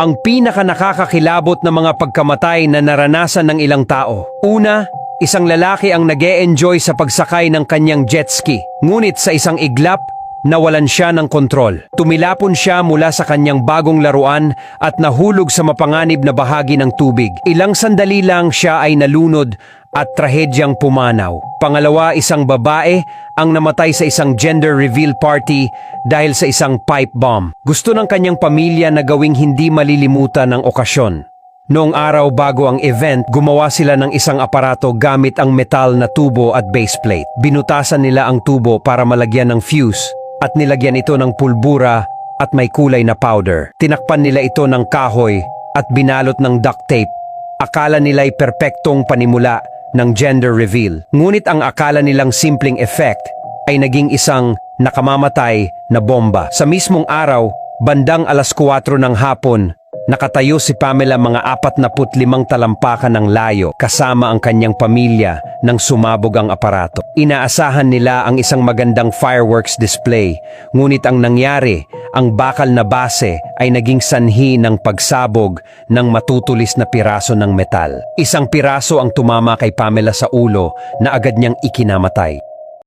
ang pinaka nakakakilabot na mga pagkamatay na naranasan ng ilang tao. Una, isang lalaki ang nag enjoy sa pagsakay ng kanyang jet ski. Ngunit sa isang iglap, nawalan siya ng kontrol. Tumilapon siya mula sa kanyang bagong laruan at nahulog sa mapanganib na bahagi ng tubig. Ilang sandali lang siya ay nalunod at trahedyang pumanaw. Pangalawa, isang babae ang namatay sa isang gender reveal party dahil sa isang pipe bomb. Gusto ng kanyang pamilya na gawing hindi malilimutan ang okasyon. Noong araw bago ang event, gumawa sila ng isang aparato gamit ang metal na tubo at baseplate. Binutasan nila ang tubo para malagyan ng fuse at nilagyan ito ng pulbura at may kulay na powder. Tinakpan nila ito ng kahoy at binalot ng duct tape. Akala nila'y perpektong panimula ng gender reveal. Ngunit ang akala nilang simpleng effect ay naging isang nakamamatay na bomba. Sa mismong araw, bandang alas 4 ng hapon, nakatayo si Pamela mga 45 talampakan ng layo kasama ang kanyang pamilya nang sumabog ang aparato. Inaasahan nila ang isang magandang fireworks display, ngunit ang nangyari, ang bakal na base ay naging sanhi ng pagsabog ng matutulis na piraso ng metal. Isang piraso ang tumama kay Pamela sa ulo na agad niyang ikinamatay.